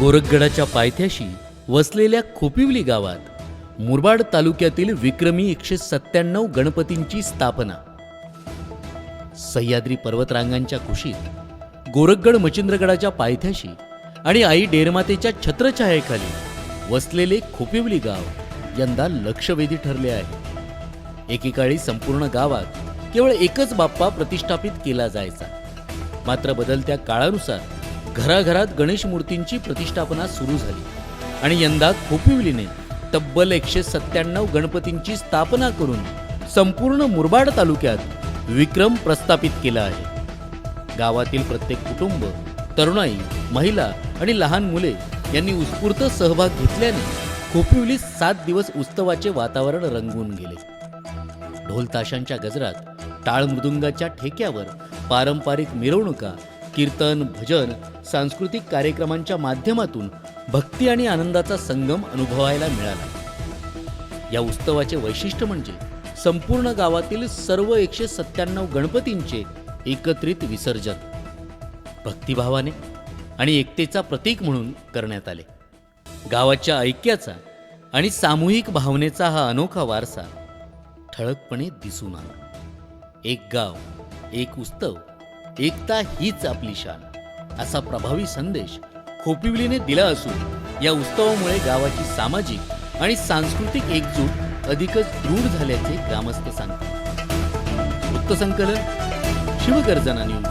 गोरखगडाच्या पायथ्याशी वसलेल्या खोपिवली गावात मुरबाड तालुक्यातील विक्रमी एकशे सत्त्याण्णव गणपतींची स्थापना. सह्याद्री पर्वतरांगांच्या कुशीत गोरखगड मचिंद्रगडाच्या पायथ्याशी आणि आई डेरमातेच्या छत्रछायेखाली वसलेले खोपिवली गाव यंदा लक्षवेधी ठरले आहे. एकेकाळी संपूर्ण गावात केवळ एकच बाप्पा प्रतिष्ठापित केला जायचा. मात्र बदलत्या काळानुसार घराघरात गणेश मूर्तींची प्रतिष्ठापना सुरू झाली. आणि यंदा खोपिवलीने तब्बल एकशे सत्त्याण्णव गणपतींची स्थापना करून संपूर्ण मुरबाड तालुक्यात विक्रम प्रस्थापित केला आहे. गावातील प्रत्येक कुटुंब तरुणाई महिला आणि लहान मुले यांनी उत्स्फूर्त सहभाग घेतल्याने खोपिवलीत सात दिवस उत्सवाचे वातावरण रंगून गेले. ढोल ताशांच्या गजरात टाळ मृदुंगाच्या ठेक्यावर पारंपरिक मिरवणुका कीर्तन भजन सांस्कृतिक कार्यक्रमांच्या माध्यमातून भक्ती आणि आनंदाचा संगम अनुभवायला मिळाला. या उत्सवाचे वैशिष्ट्य म्हणजे संपूर्ण गावातील सर्व एकशे सत्त्याण्णव गणपतींचे एकत्रित विसर्जन भक्तिभावाने आणि एकतेचा प्रतीक म्हणून करण्यात आले. गावाच्या ऐक्याचा आणि सामूहिक भावनेचा हा अनोखा वारसा ठळकपणे दिसून आला. एक गाव एक उत्सव एकता हीच आपली शान. असा प्रभावी संदेश खोपिवलीने दिला असून या उत्सवामुळे गावाची सामाजिक आणि सांस्कृतिक एकजूट अधिकच दृढ झाल्याचे ग्रामस्थ सांगतात. वृत्तसंकलन शिवगर्जना न्यूज